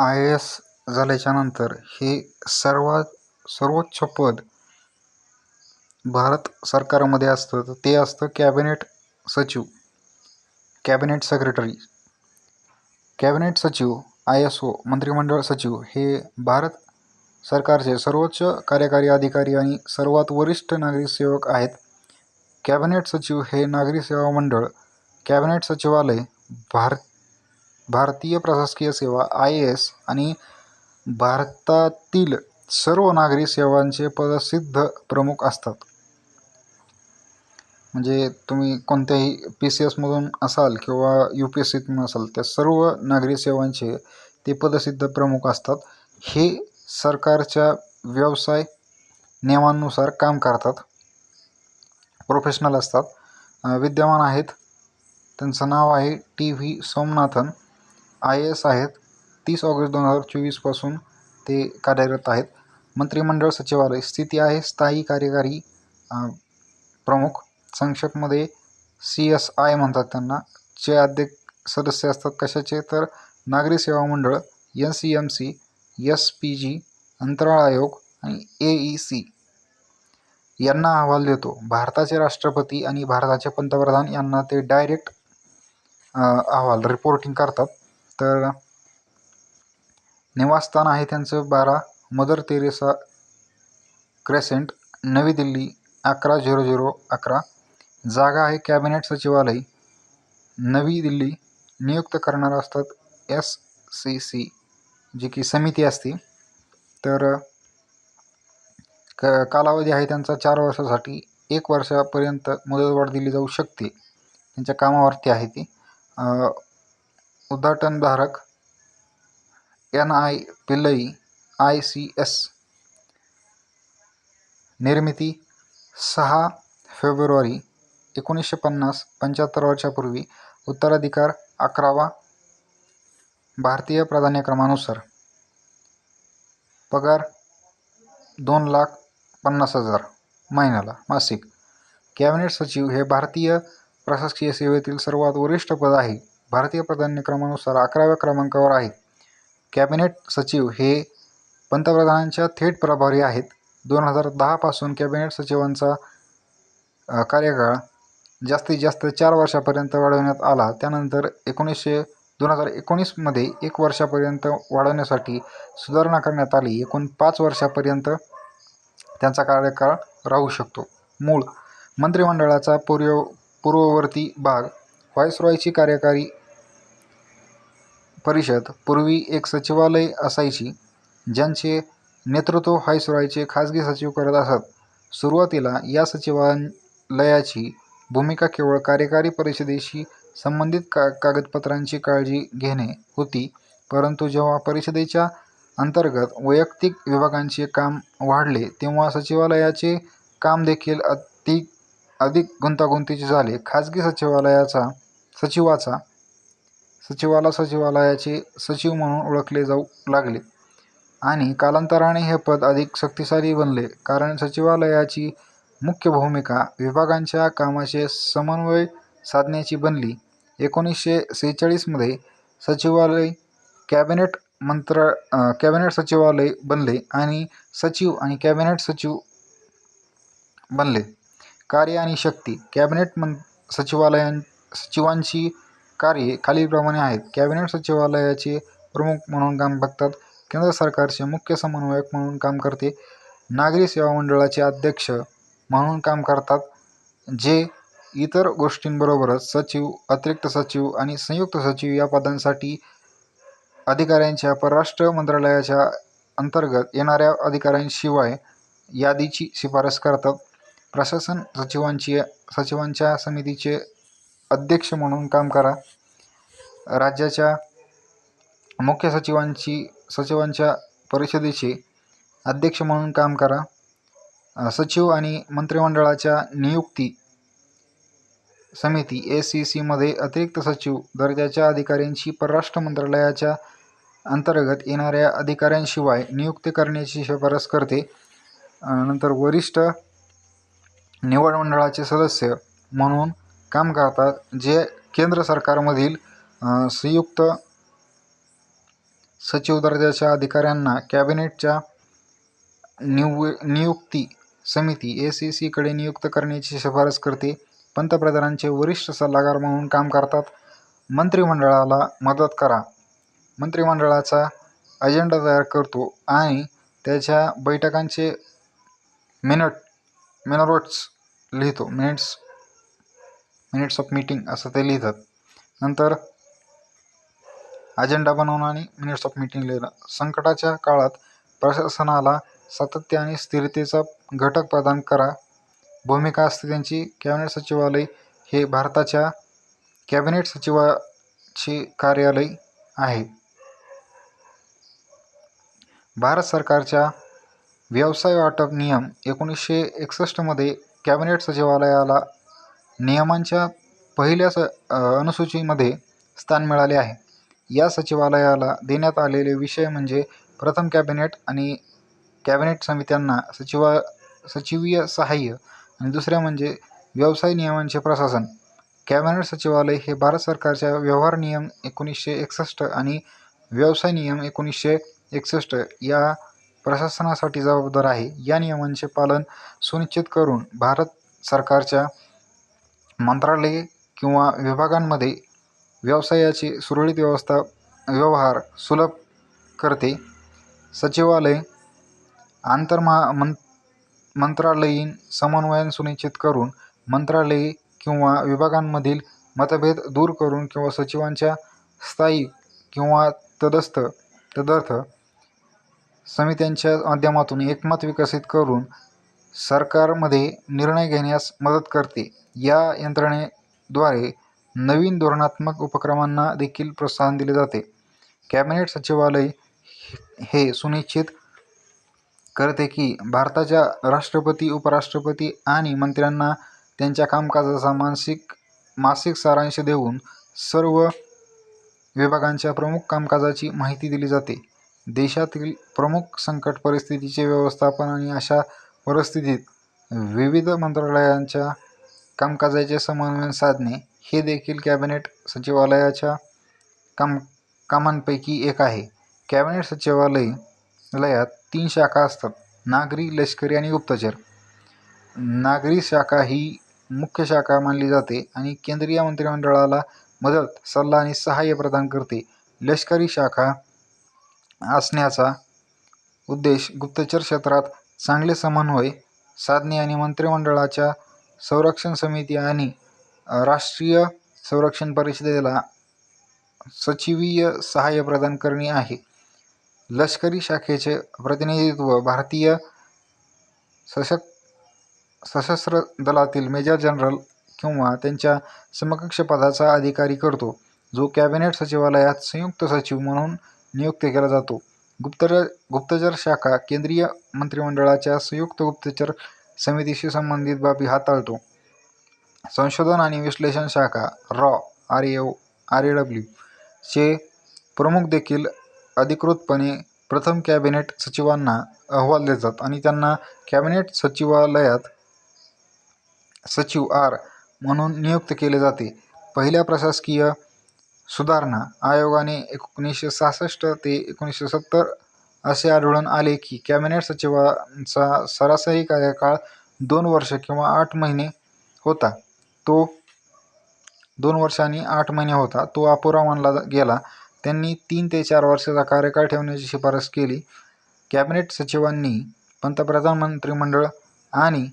I A S झाल्याच्यानंतर हे सर्वात सर्वोच्च पद भारत सरकारमध्ये असतं तर ते असतं कॅबिनेट सचिव कॅबिनेट सेक्रेटरी. कॅबिनेट सचिव आय एस ओ मंत्रिमंडळ सचिव हे भारत सरकारचे सर्वोच्च कार्यकारी अधिकारी आणि सर्वात वरिष्ठ नागरी सेवक आहेत. कॅबिनेट सचिव हे नागरी सेवा मंडळ कॅबिनेट सचिवालय भारत भारतीय प्रशासकीय सेवा आय ए एस आणि भारतातील सर्व नागरी सेवांचे पदसिद्ध प्रमुख असतात. म्हणजे तुम्ही कोणत्याही पी सी एसमधून असाल किंवा यू पी एस सीतून असाल त्या सर्व नागरी सेवांचे ते पदसिद्ध प्रमुख असतात. हे सरकारच्या व्यवसाय नियमांनुसार काम करतात. प्रोफेशनल असतात. विद्यमान आहेत. त्यांचं नाव आहे T V Somanathan. I A S आहेत. तीस ऑगस्ट दोन हजार चोवीसपासून ते कार्यरत आहेत. मंत्रिमंडळ सचिवालय स्थिती आहे. स्थायी कार्यकारी प्रमुख संक्षेपमध्ये सी एस आय म्हणतात त्यांना. चे अध्यक्ष सदस्य असतात. कशाचे? तर नागरी सेवा मंडळ N C M C S P G अंतराळ आयोग आणि ए ई सी. यांना अहवाल देतो. भारताचे राष्ट्रपती आणि भारताचे पंतप्रधान यांना ते डायरेक्ट अहवाल रिपोर्टिंग करतात. तर निवासस्थान आहे त्यांचं बारा. मदर तेरेसा क्रेसेंट नवी दिल्ली अकरा झिरो झिरो अकरा. जागा आहे कॅबिनेट सचिवालय. नवी दिल्ली नियुक्त करणार असतात एस सी सी जी की समिती असते. तर क कालावधी आहे त्यांचा चार वर्षासाठी. एक वर्षापर्यंत मुदतवाढ दिली जाऊ शकते. त्यांच्या कामावरती आहे ती. उद्घाटनधारक N I Pillai I C S निर्मिती सहा फेब्रुवारी एकोणीसशे पन्नास पंच्याहत्तर वर्षापूर्वी उत्तराधिकार अकरावा भारतीय प्राधान्यक्रमानुसार. पगार दोन लाख पन्नास हजार महिन्याला मासिक. कॅबिनेट सचिव हे भारतीय प्रशासकीय सेवेतील सर्वात वरिष्ठ पद आहे. भारतीय प्राधान्यक्रमानुसार अकराव्या क्रमांकावर आहे कॅबिनेट सचिव हे पंतप्रधानांच्या थेट प्रभारी आहेत. दोन हजार दहापासून कॅबिनेट सचिवांचा कार्यकाळ जास्तीत जास्त चार वर्षापर्यंत वाढवण्यात आला. त्यानंतर एकोणीसशे दोन हजार एकोणीसमध्ये एक वर्षापर्यंत वाढवण्यासाठी सुधारणा करण्यात आली. एकूण पाच वर्षापर्यंत त्यांचा कार्यकाळ राहू शकतो. मूळ मंत्रिमंडळाचा पूर्व पूर्ववर्ती भाग व्हाईसरॉयची कार्यकारी परिषद पूर्वी एक सचिवालय असायची ज्यांचे नेतृत्व व्हाईसरॉयचे खाजगी सचिव करत असत. सुरुवातीला या सचिवालयाची भूमिका केवळ कार्यकारी परिषदेशी संबंधित का कागदपत्रांची काळजी घेणे होती परंतु जेव्हा परिषदेच्या अंतर्गत वैयक्तिक विभागांचे काम वाढले तेव्हा सचिवालयाचे काम देखील अधिक अधिक गुंतागुंतीचे झाले. खाजगी सचिवालयाचा सचिवाचा सचिवाला सचिवालयाचे सचिव म्हणून ओळखले जाऊ लागले. आणि कालांतराने हे पद अधिक शक्तिशाली बनले कारण सचिवालयाची मुख्य भूमिका विभागांच्या कामाचे समन्वय साधण्याची बनली. एकोणीसशे सेहेचाळीसमध्ये सचिवालय कॅबिनेट मंत्र कॅबिनेट सचिवालय बनले आणि सचिव आणि कॅबिनेट सचिव बनले. कार्य आणि शक्ती कॅबिनेट मं सचिवालयां सचिवांची कार्ये खालीलप्रमाणे आहेत. कॅबिनेट सचिवालयाचे प्रमुख म्हणून काम बघतात. केंद्र सरकारचे मुख्य समन्वयक म्हणून काम करते. नागरी सेवा मंडळाचे अध्यक्ष म्हणून काम करतात. जे इतर गोष्टींबरोबरच सचिव अतिरिक्त सचिव आणि संयुक्त सचिव या पदांसाठी अधिकाऱ्यांच्या परराष्ट्र मंत्रालयाच्या अंतर्गत येणाऱ्या अधिकाऱ्यांशिवाय यादीची शिफारस करतात. प्रशासन सचिवांची सचिवांच्या समितीचे अध्यक्ष म्हणून काम करा. राज्याच्या मुख्य सचिवांची सचिवांच्या परिषदेचे अध्यक्ष म्हणून काम करा. सचिव आणि मंत्रिमंडळाच्या नियुक्ती समिती ए सी सीमध्ये अतिरिक्त सचिव दर्जाच्या अधिकाऱ्यांची परराष्ट्र मंत्रालयाच्या अंतर्गत येणाऱ्या अधिकाऱ्यांशिवाय नियुक्ती करण्याची शिफारस करते. नंतर वरिष्ठ निवड मंडळाचे सदस्य म्हणून काम करतात जे केंद्र सरकारमधील संयुक्त सचिव दर्जाच्या अधिकाऱ्यांना कॅबिनेटच्या निव नियुक्ती समिती ए सी सीकडे नियुक्त करण्याची शिफारस करते. पंतप्रधानांचे वरिष्ठ सल्लागार म्हणून काम करतात. मंत्रिमंडळाला मदत करा मंत्रिमंडळाचा अजेंडा तयार करतो आणि त्याच्या बैठकांचे मिनट मिनरोट्स लिहितो. मिनिट्स मिनिट्स ऑफ मीटिंग असं ते लिहितात. नंतर अजेंडा बनवणं आणि मिनिट्स ऑफ मीटिंग लिहिणं. संकटाच्या काळात प्रशासनाला सातत्य आणि स्थिरतेचा घटक प्रदान करा. भूमिका असते त्यांची. कॅबिनेट सचिवालय हे भारताच्या कॅबिनेट सचिवाचे कार्यालय आहे. भारत सरकारच्या व्यवसाय वाटप नियम एकोणीसशे एकसष्टमध्ये कॅबिनेट सचिवालयाला नियमांच्या पहिल्या स अनुसूचीमध्ये स्थान मिळाले आहे. या सचिवालयाला देण्यात आलेले विषय म्हणजे प्रथम कॅबिनेट आणि कॅबिनेट समित्यांना सचिवा सचिवीय सहाय्य आणि दुसऱ्या म्हणजे व्यवसाय नियमांचे प्रशासन. कॅबिनेट सचिवालय हे भारत सरकारच्या व्यवहार नियम एकोणीसशे एकसष्ट आणि व्यवसाय नियम एकोणीसशे एकसष्ट या प्रशासनासाठी जबाबदार आहे. या नियमांचे पालन सुनिश्चित करून भारत सरकारच्या मंत्रालये किंवा विभागांमध्ये व्यवसायाची सुरळीत व्यवस्था व्यवहार सुलभ करते. सचिवालय आंतरमहा मंत्रालयीन समन्वय सुनिश्चित करून मंत्रालये किंवा विभागांमधील मतभेद दूर करून किंवा सचिवांच्या स्थायी किंवा तदस्थ तदर्थ समित्यांच्या माध्यमातून एकमत विकसित करून सरकारमध्ये निर्णय घेण्यास मदत करते. या यंत्रणेद्वारे नवीन धोरणात्मक उपक्रमांना देखील प्रोत्साहन दिले जाते. कॅबिनेट सचिवालय हे सुनिश्चित करते की भारताच्या राष्ट्रपती, उपराष्ट्रपती आणि मंत्र्यांना त्यांच्या कामकाजाचा मानसिक मासिक सारांश देऊन सर्व विभागांच्या प्रमुख कामकाजाची माहिती दिली जाते. देशातील प्रमुख संकट परिस्थितीचे व्यवस्थापन आणि अशा परिस्थितीत विविध मंत्रालयांच्या कामकाजाचे समन्वय साधणे हे देखील कॅबिनेट सचिवालयाच्या काम कामांपैकी एक आहे. कॅबिनेट सचिवालयात तीन शाखा असतात. नागरी, लष्करी आणि गुप्तचर. नागरी शाखा ही मुख्य शाखा मानली जाते आणि केंद्रीय मंत्रिमंडळाला मदत, सल्ला आणि सहाय्य प्रदान करते. लष्करी शाखा असण्याचा उद्देश गुप्तचर क्षेत्रात चांगले समन्वय साधणे आणि मंत्रिमंडळाच्या संरक्षण समिती आणि राष्ट्रीय संरक्षण परिषदेला सचिवीय सहाय्य प्रदान करणे आहे. लष्करी शाखेचे प्रतिनिधित्व भारतीय सशस्त्र दलातील मेजर जनरल किंवा त्यांच्या समकक्ष पदाचा अधिकारी करतो, जो कॅबिनेट सचिवालयात संयुक्त सचिव म्हणून नियुक्त केला जातो. गुप्तचर गुप्तचर शाखा केंद्रीय मंत्रिमंडळाच्या संयुक्त गुप्तचर समितीशी संबंधित बाबी हाताळतो. संशोधन आणि विश्लेषण शाखा रॉ आर एव आर ए डब्ल्यू चे प्रमुख देखील अधिकृतपणे प्रथम कॅबिनेट सचिवांना अहवाल देतात आणि त्यांना कॅबिनेट सचिवालयात सचिव आर म्हणून नियुक्त केले जाते. पहिल्या प्रशासकीय सुधारणा आयोगाने एकोणीसशे सहासष्ट ते एकोणीसशे सत्तर असे आढळून आले की कॅबिनेट सचिवांचा सरासरी कार्यकाळ दोन वर्ष किंवा आठ महिने होता. तो दोन वर्षांनी आणि आठ महिने होता. तो अपुरा मानला गेला. त्यांनी तीन ते चार वर्षाचा कार्यकाळ ठेवण्याची शिफारस केली. कॅबिनेट सचिवांनी पंतप्रधान, मंत्रिमंडळ आणि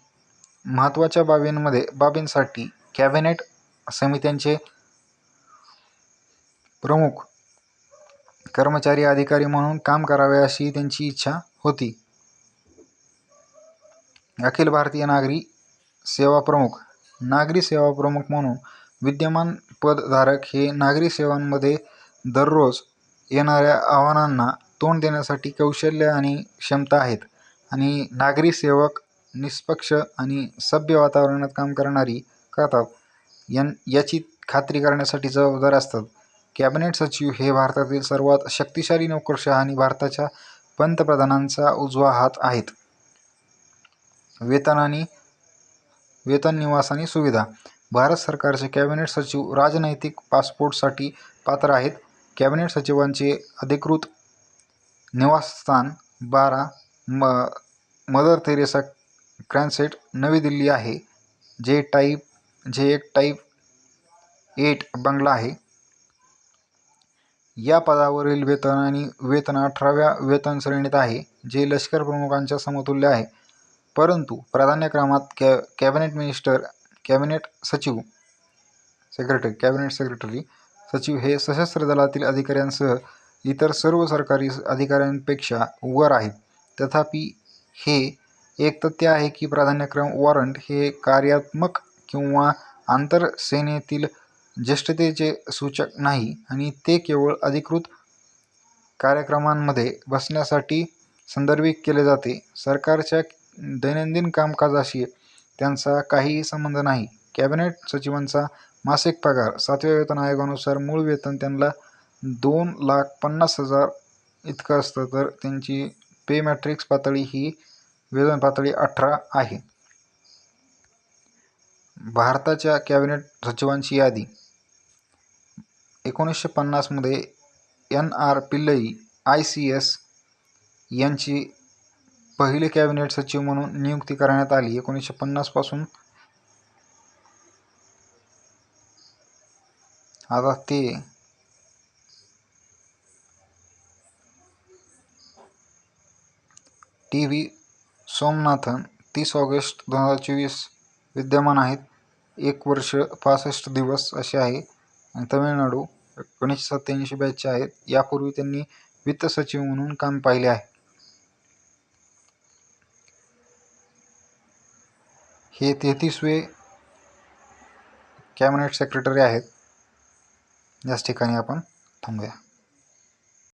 महत्त्वाच्या बाबींमध्ये बाबींसाठी कॅबिनेट समित्यांचे प्रमुख कर्मचारी अधिकारी म्हणून काम करावे अशी त्यांची इच्छा होती. अखिल भारतीय नागरी सेवा प्रमुख, नागरी सेवा प्रमुख म्हणून विद्यमान पदधारक हे नागरी सेवांमध्ये दररोज येणाऱ्या आव्हानांना तोंड देण्यासाठी कौशल्य आणि क्षमता आहेत आणि नागरी सेवक निष्पक्ष आणि सभ्य वातावरणात काम करणारी करतात याची खात्री करण्यासाठी जबाबदार असतात. कॅबिनेट सचिव हे भारतातील सर्वात शक्तिशाली नोकरशाह आणि भारताच्या पंतप्रधानांचा उजवा हात आहेत. वेतन आणि वेतन, निवास आणि सुविधा. भारत सरकारचे कॅबिनेट सचिव राजनैतिक पासपोर्टसाठी पात्र आहेत. कॅबिनेट सचिवांचे अधिकृत निवासस्थान बारा म मदर तेरेसा क्रॅन्सेट नवी दिल्ली आहे जे टाईप जे एक टाईप एट बंगला आहे या पदावरील वेतन आणि वेतन अठराव्या वेतन श्रेणीत आहे जे लष्कर प्रमुखांच्या समतुल्य आहे. परंतु प्राधान्यक्रमात कॅ कॅबिनेट मिनिस्टर कॅबिनेट सचिव सेक्रेटरी कॅबिनेट सेक्रेटरी सचिव हे सशस्त्र दलातील अधिकाऱ्यांसह इतर सर्व सरकारी अधिकाऱ्यांपेक्षा वर आहेत. तथापि हे एक तथ्य आहे की प्राधान्यक्रम वॉरंट हे कार्यात्मक किंवा आंतरसेनेतील ज्येष्ठतेचे सूचक नाही आणि ते केवळ अधिकृत कार्यक्रमांमध्ये बसण्यासाठी संदर्भित केले जाते. सरकारच्या दैनंदिन कामकाजाशी त्यांचा काहीही संबंध नाही. कॅबिनेट सचिवांचा मासिक पगार सातव्या वेतन आयोगानुसार मूळ वेतन त्यांना दोन लाख पन्नास हजार इतकं असतं तर त्यांची पे मॅट्रिक्स पातळी ही वेतन पातळी अठरा आहे. भारताच्या कॅबिनेट सचिवांची यादी एकोणीसशे पन्नासमध्ये N R Pillai I C S यांची पहिले कॅबिनेट सचिव म्हणून नियुक्ती करण्यात आली. एकोणीसशे पन्नासपासून आता ते टी व्ही सोमनाथन तीस ऑगस्ट दोन हजार चोवीस विद्यमान आहेत. एक वर्ष पासष्ट दिवस असे आहे. आणि तमिळनाडू एकोणीसशे सत्त्याऐंशी बॅचचे आहेत. यापूर्वी त्यांनी वित्त सचिव म्हणून काम पाहिले आहे. हे तेहतीसवे कॅबिनेट सेक्रेटरी आहेत. याच ठिकाणी आपण थांबूया.